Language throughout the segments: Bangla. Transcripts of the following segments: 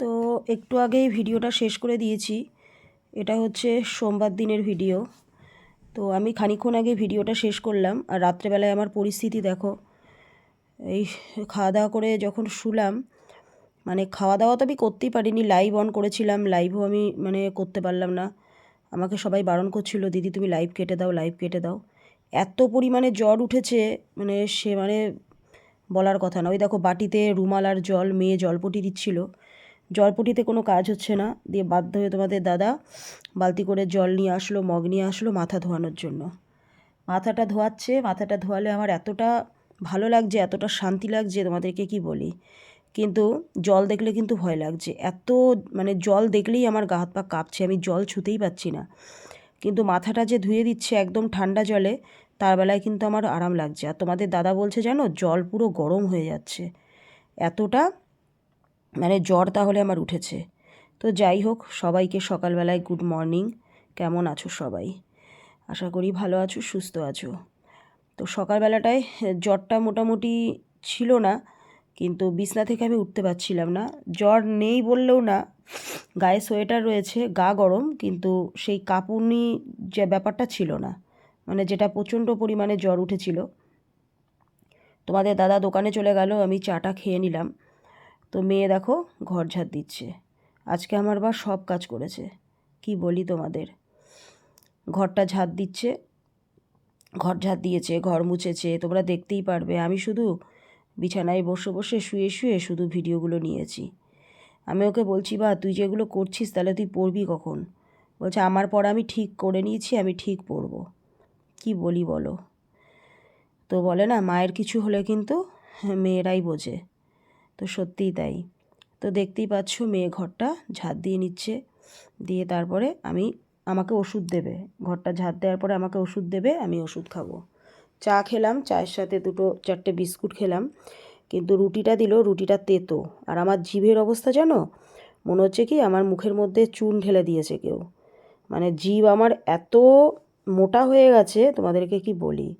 তো একটু আগেই ভিডিওটা শেষ করে দিয়েছি। এটা হচ্ছে সোমবার দিনের ভিডিও। তো আমি খানিকক্ষণ আগে ভিডিওটা শেষ করলাম আর রাত্রেবেলায় আমার পরিস্থিতি দেখো। এই খাওয়া দাওয়া করে যখন শুলাম মানে খাওয়া দাওয়া তো আমি করতেই পারিনি লাইভ অন করেছিলাম লাইভও আমি মানে করতে পারলাম না। আমাকে সবাই বারণ করছিল, দিদি, তুমি লাইভ কেটে দাও লাইভ কেটে দাও। এত পরিমাণে জ্বর উঠেছে মানে সে মানে বলার কথা না। ওই দেখো বাটিতে রুমাল আর জল, মেয়ে জলপটি দিচ্ছিল। জলপটিতে কোনো কাজ হচ্ছে না। দিয়ে বাধ্য হয়ে তোমাদের দাদা বালতি করে জল নিয়ে আসলো, মগ নিয়ে আসলো মাথা ধোয়ানোর জন্য। মাথাটা ধোয়াচ্ছে, মাথাটা ধোয়ালে আমার এতটা ভালো লাগছে, এতটা শান্তি লাগছে তোমাদেরকে কি বলি। কিন্তু জল দেখলে কিন্তু ভয় লাগছে। এত মানে জল দেখলেই আমার গা হাত পা কাঁপছে, আমি জল ছুতেই পাচ্ছি না। কিন্তু মাথাটা যে ধুয়ে দিচ্ছে একদম ঠান্ডা জলে, তার বেলায় কিন্তু আমার আরাম লাগছে। আর তোমাদের দাদা বলছে জানো, জল পুরো গরম হয়ে যাচ্ছে। এতটা মানে জ্বর তাহলে আমার উঠেছে। তো যাই হোক, সবাইকে সকালবেলায় গুড মর্নিং কেমন আছো সবাই? আশা করি ভালো আছো, সুস্থ আছো। তো সকালবেলাটায় জ্বরটা মোটামুটি ছিল না, কিন্তু বিছনা থেকে আমি উঠতে পারছিলাম না। জ্বর নেই বললেও না, গায়ে সোয়েটার রয়েছে, গা গরম, কিন্তু সেই কাঁপুনি যে ব্যাপারটা ছিল না মানে যেটা প্রচণ্ড পরিমাণে জ্বর উঠেছিল। তোমাদের দাদা দোকানে চলে গেল, আমি চাটা খেয়ে নিলাম। তো মেয়ে দেখো ঘর ঝাড় দিচ্ছে। আজকে আমার বা সব কাজ করেছে। কি বলি তোমাদের? ঘরটা ঝাড় দিচ্ছে, ঘর ঝাড় দিয়েছে, ঘর মুছেছে, তোমরা দেখতেই পারবে। আমি শুধু বিছানায় বসে বসে শুয়ে শুয়ে শুধু ভিডিওগুলো নিয়েছি। আমি ওকে বলছি, বা, তুই যেগুলো করছিস, তাহলে তুই পড়বি কখন? বলছে, আমার পড়া আমি ঠিক করে নিয়েছি, আমি ঠিক পড়ব। কি বলি বলো? তো বলে না, মায়ের কিছু হলে কিন্তু মেয়েরাই বোঝে। তো সত্যিই তাই। তো দেখতেই পাচ্ছ মেয়ে ঘরটা ঝাঁট দিয়ে নিচ্ছে। দিয়ে তারপরে আমি, আমাকে ওষুধ দেবে। ঘরটা ঝাঁট দেওয়ার পরে আমাকে ওষুধ দেবে, আমি ওষুধ খাব। চা খেলাম, চায়ের সাথে দুটো, চারটে বিস্কুট খেলাম। কিন্তু রুটিটা দিল, রুটিটা তেতো। আর আমার জিভের অবস্থা জানো? মনে হচ্ছে কি আমার মুখের মধ্যে চুন ঢেলে দিয়েছে কেউ। মানে জিভ আমার এত মোটা হয়ে গেছে, তোমাদেরকে কি বলি?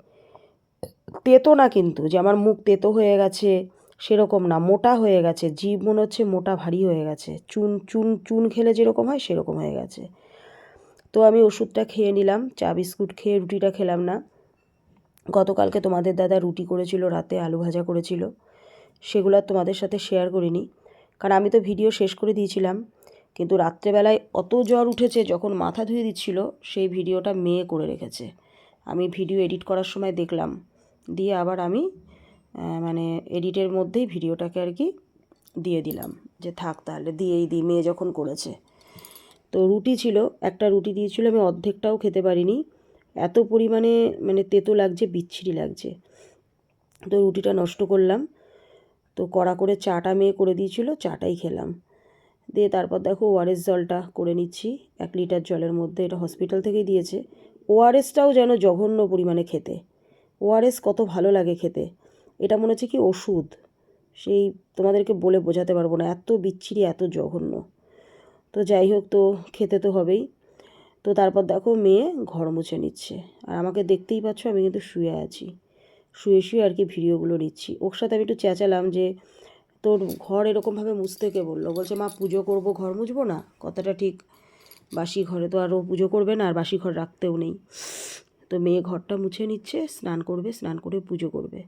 তেতো না কিন্তু, যে আমার মুখ তেতো হয়ে গেছে। সেরকম না, মোটা হয়ে গেছে, জীব মনে হচ্ছে মোটা ভারী হয়ে গেছে, চুন চুন চুন খেলে যেরকম হয় সেরকম হয়ে গেছে। তো আমি ওষুধটা খেয়ে নিলাম, চা বিস্কুট খেয়ে রুটিটা খেলাম না। গতকালকে তোমাদের দাদা রুটি করেছিল, রাতে আলু ভাজা করেছিল, সেগুলো তোমাদের সাথে শেয়ার করিনি। কারণ আমি তো ভিডিও শেষ করে দিয়েছিলাম, কিন্তু রাত্রেবেলায় অত জ্বর উঠেছে, যখন মাথা ধুয়ে দিচ্ছিল, সেই ভিডিওটা মেয়ে করে রেখেছে। আমি ভিডিও এডিট করার সময় দেখলাম, দিয়ে আবার আমি মানে এডিটের মধ্যেই ভিডিওটাকে আর কি দিয়ে দিলাম যে থাক তাহলে দিয়েই দিই, মেয়ে যখন করেছে। তো রুটি ছিল, একটা রুটি দিয়েছিল, আমি অর্ধেকটাও খেতে পারিনি। এত পরিমাণে মানে তেতো লাগছে, বিচ্ছিরি লাগছে। তো রুটিটা নষ্ট করলাম। তো কড়া করে চাটা মেয়ে করে দিয়েছিল, চাটাই খেলাম। দিয়ে তারপর দেখো ওআরএস জলটা করে নিচ্ছি, এক লিটার জলের মধ্যে। এটা হসপিটাল থেকেই দিয়েছে। ওআরএসটাও যেন জঘন্য পরিমাণে খেতে। ওআরএস কত ভালো লাগে খেতে। এটা মনে হচ্ছে কি ওষুধ। সেই তোমাদেরকে বলে বোঝাতে পারব না, এত বিচ্ছিরি, এত জঘন্য। তো যাই হোক, তো খেতে তো হবেই। তো তারপর দেখো মেয়ে ঘর মুছে নিচ্ছে। আর আমাকে দেখতেই পাচ্ছ, আমি কিন্তু শুয়ে আছি। শুয়ে শুয়ে আর কি ভিডিওগুলো নিচ্ছি। ওর সাথে আমি একটু চেঁচালাম যে, তোর ঘর এরকমভাবে মুছতে কে বলল? বলছে, মা, পুজো করব, ঘর মুছবো না? কথাটা ঠিক, বাসি ঘরে তো আরও পুজো করবে না, আর বাসি ঘর রাখতেও নেই। তো মেয়ে ঘরটা মুছে নিচ্ছে, স্নান করবে, স্নান করে পুজো করবে।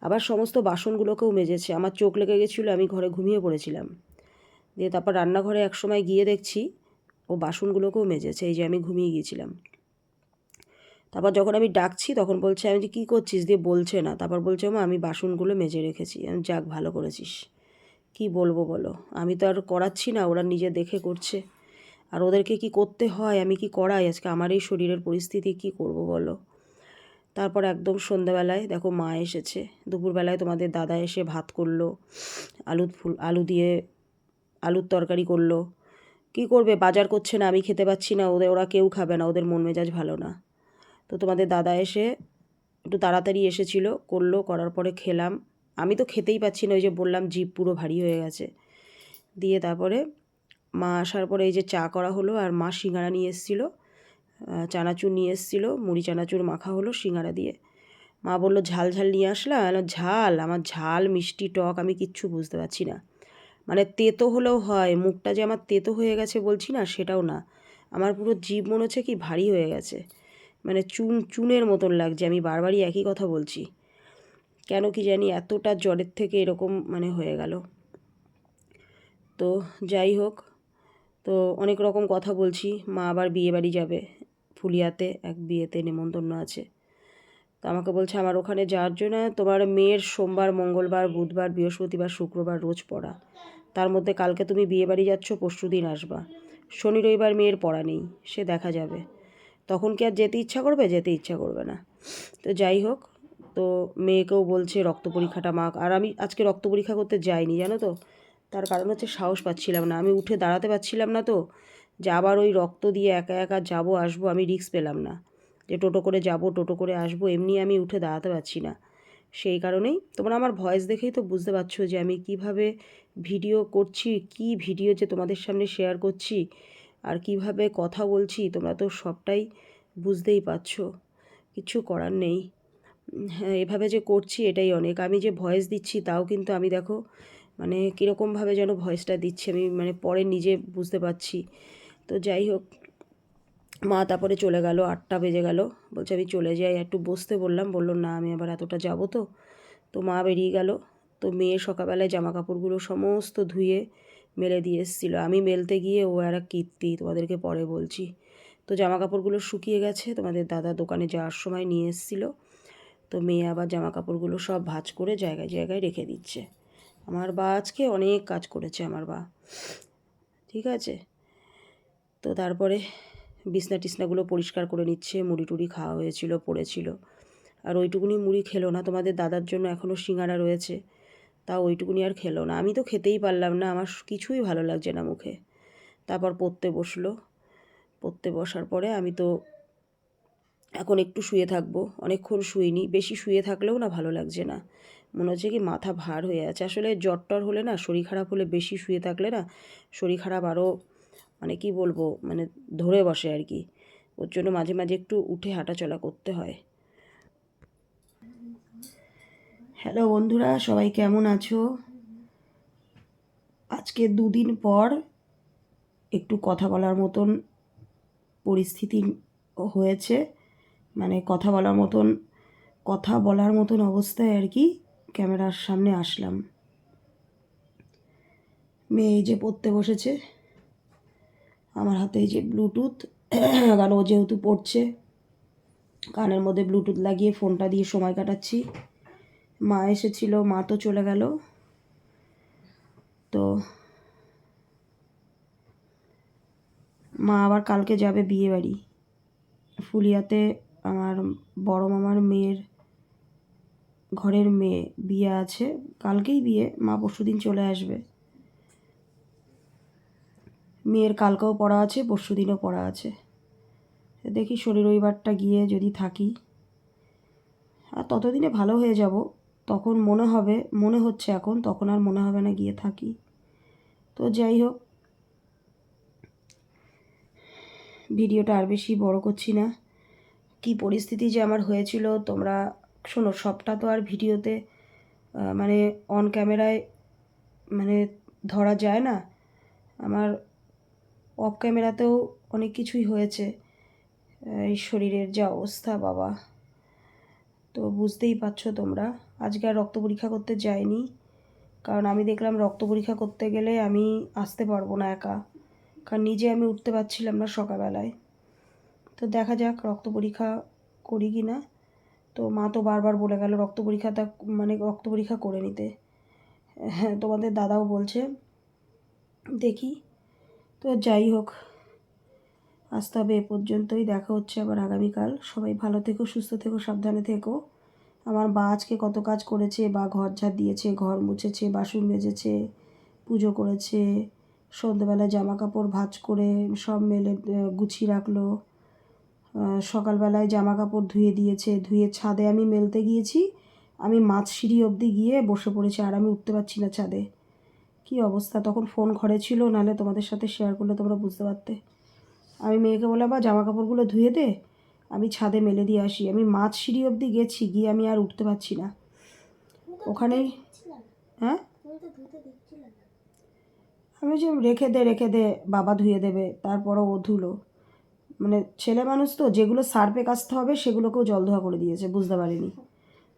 আবার সমস্ত বাসনগুলোকেও মেজেছে। আমার চোখ লেগে গেছিল, আমি ঘরে ঘুমিয়ে পড়েছিলাম। দিয়ে তারপর রান্নাঘরে এক সময় গিয়ে দেখছি, ও বাসনগুলোকেও মেজেছে, এই যে আমি ঘুমিয়ে গিয়েছিলাম। তারপর যখন আমি ডাকছি, তখন বলছে, আমি যে কী করছিস? দিয়ে বলছে না। তারপর বলছে, মা, আমি বাসনগুলো মেজে রেখেছি। আমি যাক, ভালো করেছিস। কি বলব বলো? আমি তো আর করাচ্ছি না, ওরা নিজে দেখে করছে। আর ওদেরকে কি করতে হয়? আমি কি করাই? আজকে আমার এই শরীরের পরিস্থিতি, কি করব বলো? তারপর একদম সন্ধ্যাবেলায় দেখো মা এসেছে। দুপুরবেলায় তোমাদের দাদা এসে ভাত করল আলু ফুল, আলু দিয়ে আলুর তরকারি করল। কি করবে? বাজার করছে না, আমি খেতে পাচ্ছি না, ওদের, ওরা কেউ খাবে না, ওদের মন মেজাজ ভালো না। তো তোমাদের দাদা এসে একটু তাড়াতাড়ি এসেছিল, করল, করার পরে খেলাম। আমি তো খেতেই পাচ্ছি না, ওই যে বললাম জিভ পুরো ভারী হয়ে গেছে। দিয়ে তারপরে মা আসার পরে এই যে চা করা হলো আর মা সিঙ্গারা নিয়ে এসেছিল। চানাচুর নিয়ে এসেছিল, মুড়ি চানাচুর মাখা হলো সিঙ্গারা দিয়ে। মা বলল, ঝাল ঝাল নিয়ে আসলাম ঝাল, আমার ঝাল, মিষ্টি টক, আমি কিচ্ছু বুঝতে পারছি না। মানে তেতো হলেও হয়, মুখটা যে আমার তেতো হয়ে গেছে বলছি না, সেটাও না। আমার পুরো জীব মনে হচ্ছে কি ভারী হয়ে গেছে। মানে চুন, চুনের মতন লাগছে, আমি বারবারই একই কথা বলছি। কেন কি জানি এতটা জ্বরের থেকে এরকম মানে হয়ে গেল। তো যাই হোক, তো অনেক রকম কথা বলছি, মা আবার বিয়ে বাড়ি যাবে। ফুলিয়াতে এক বিয়েতে নেমন্তন্ন আছে। তো আমাকে বলছে, আমার ওখানে যাওয়ার জন্য তোমার মেয়ের সোমবার, মঙ্গলবার, বুধবার, বৃহস্পতিবার, শুক্রবার রোজ পড়া। তার মধ্যে কালকে তুমি বিয়ে বাড়ি যাচ্ছ, পরশু দিন আসবা। শনি, রবিবার মেয়ের পড়া নেই, সে দেখা যাবে। তখন কি আর যেতে ইচ্ছা করবে? যেতে ইচ্ছা করবে না। তো যাই হোক, তো মেয়েকেও বলছে, রক্ত পরীক্ষাটা মাক আর আমি আজকে রক্ত পরীক্ষা করতে যাইনি, জানো তো? তার কারণ হচ্ছে সাহস পাচ্ছিলাম না। আমি উঠে দাঁড়াতে পারছিলাম না তো। যে আবার ওই রক্ত দিয়ে একা একা যাব, আসব, আমি রিস্ক পেলাম না। যে টোটো করে যাব, টোটো করে আসব, এমনি আমি উঠে দাঁড়াতে পারছি না। সেই কারণেই তোমরা আমার ভয়েস দেখেই তো বুঝতে পারছ যে আমি কীভাবে ভিডিও করছি, কি ভিডিও যে তোমাদের সামনে শেয়ার করছি আর কীভাবে কথা বলছি, তোমরা তো সবটাই বুঝতেই পারছ। কিছু করার নেই। হ্যাঁ এভাবে যে করছি এটাই অনেক। আমি যে ভয়েস দিচ্ছি তাও কিন্তু আমি দেখো মানে কীরকমভাবে যেন ভয়েসটা দিচ্ছি, আমি মানে পরে নিজে বুঝতে পারছি। তো যাই হোক, মা তারপরে চলে গেল, আটটা বেজে গেল। বলছে, আমি চলে যাই, একটু বসতে বললাম। বলল, না, আমি আবার এতটা যাব তো। তো মা বেরিয়ে গেল। তো মেয়ে সকালবেলায় জামা কাপড়গুলো সমস্ত ধুয়ে মেলে দিয়ে এসেছিল। আমি মেলতে গিয়ে ও আর এক কীর্তি তোমাদেরকে পরে বলছি। তো জামা কাপড়গুলো শুকিয়ে গেছে, তোমাদের দাদা দোকানে যাওয়ার সময় নিয়ে এসেছিল। তো মেয়ে আবার জামা কাপড়গুলো সব ভাঁজ করে জায়গায় জায়গায় রেখে দিচ্ছে। আমার বা আজকে অনেক কাজ করেছে আমার বা। ঠিক আছে? তো তারপরে বিছনা টিসনাগুলো পরিষ্কার করে নিচ্ছে, মুড়ি টুড়ি খাওয়া হয়েছিল, পড়েছিল। আর ওইটুকুনি মুড়ি খেলো না, তোমাদের দাদার জন্য এখনও সিঙ্গারা রয়েছে তা ওইটুকুনি আর খেলো না। আমি তো খেতেই পারলাম না, আমার কিছুই ভালো লাগছে না মুখে। তারপর পড়তে বসল। পড়তে বসার পরে আমি তো এখন একটু শুয়ে থাকব, অনেকক্ষণ শুইনি, বেশি শুয়ে থাকলেও না ভালো লাগছে না। মনে হচ্ছে কি মাথা ভার হয়ে আছে। আসলে জ্বর টর হলে না শরীর খারাপ হলে বেশি শুয়ে থাকলে না শরীর খারাপ আরও মানে কি বলব মানে ধরে বসে আর কি। ওর জন্য মাঝে মাঝে একটু উঠে হাঁটাচলা করতে হয়। হ্যালো বন্ধুরা, সবাই কেমন আছো? আজকে দুদিন পর একটু কথা বলার মতন পরিস্থিতি হয়েছে। মানে কথা বলার মতন, কথা বলার মতন অবস্থায় আর কি ক্যামেরার সামনে আসলাম। মেয়ে যে পড়তে বসেছে। আমার হাতে যে ব্লুটুথ কারণ ও যেহেতু পড়ছে, কানের মধ্যে ব্লুটুথ লাগিয়ে ফোনটা দিয়ে সময় কাটাচ্ছি। মা এসেছিল, মা তো চলে গেল। তো মা আবার কালকে যাবে বিয়ে বাড়ি। ফুলিয়াতে আমার বড় মামার মেয়ের ঘরের মেয়ে বিয়ে আছে, কালকেই বিয়ে, মা পরশু দিন চলে আসবে। মেয়ের কালকেও পড়া আছে, পরশু দিনও পড়া আছে। দেখি শনি রবিবারটা গিয়ে যদি থাকি। আর ততদিনে ভালো হয়ে যাব, তখন মনে হবে, মনে হচ্ছে এখন, তখন আর মনে হবে না গিয়ে থাকি। তো যাই হোক, ভিডিওটা আর বেশি বড় করছি না। কি পরিস্থিতি যে আমার হয়েছিল, তোমরা শোনো, সবটা তো আর ভিডিওতে মানে অন ক্যামেরায় মানে ধরা যায় না। আমার অফ ক্যামেরাতেও অনেক কিছুই হয়েছে। এই শরীরের যা অবস্থা, বাবা। তো বুঝতেই পারছ তোমরা। আজকে আর রক্ত পরীক্ষা করতে যাইনি। কারণ আমি দেখলাম রক্ত পরীক্ষা করতে গেলে আমি আসতে পারব না একা। কারণ নিজে আমি উঠতে পারছিলাম না সকালবেলায়। তো দেখা যাক রক্ত পরীক্ষা করি কি না। তো মা তো বারবার বলে গেল রক্ত পরীক্ষাটা মানে রক্ত পরীক্ষা করে নিতে। হ্যাঁ তোমাদের দাদাও বলছে, দেখি। তো যাই হোক আসতে হবে এ পর্যন্তই। দেখা হচ্ছে আবার আগামীকাল। সবাই ভালো থেকো, সুস্থ থেকো, সাবধানে থেকো। আমার বা আজকে কত কাজ করেছে, বা ঘর ঝাড় দিয়েছে, ঘর মুছেছে, বাসন মেজেছে, পুজো করেছে সন্ধ্যেবেলায় জামা কাপড় ভাঁজ করে সব মেলে গুছিয়ে রাখল। সকালবেলায় জামা কাপড় ধুয়ে দিয়েছে। ধুয়ে ছাদে আমি মেলতে গিয়েছি। আমি মাছ সিঁড়ি অবধি গিয়ে বসে পড়েছি, আর আমি উঠতে পারছি না ছাদে। কি অবস্থা? তখন ফোন ঘরে ছিল নাহলে তোমাদের সাথে শেয়ার করলে তোমরা বুঝতে পারতে। আমি মেয়েকে বললাম বা জামা কাপড়গুলো ধুয়ে দে আমি ছাদে মেলে দিয়ে আসি। আমি মাছ সিঁড়ি অবধি গেছি গিয়ে আমি আর উঠতে পারছি না। ওখানেই হ্যাঁ? আমি যে রেখে দে রেখে দে বাবা ধুয়ে দেবে তারপরও ও ধুলো। মানে ছেলে মানুষ তো যেগুলো সার্পে কাচতে হবে সেগুলোকেও জল ধোয়া করে দিয়েছে বুঝতে পারিনি।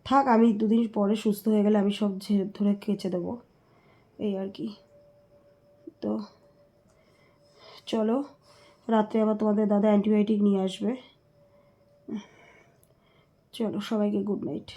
থাক আমি দুদিন পরে সুস্থ হয়ে গেলে আমি সব ধরে কেচে দেবো। এই আর কি। তো চলো, রাত্রে আবার তোমাদের দাদা অ্যান্টিবায়োটিক নিয়ে আসবে। চলো, সবাইকে গুড নাইট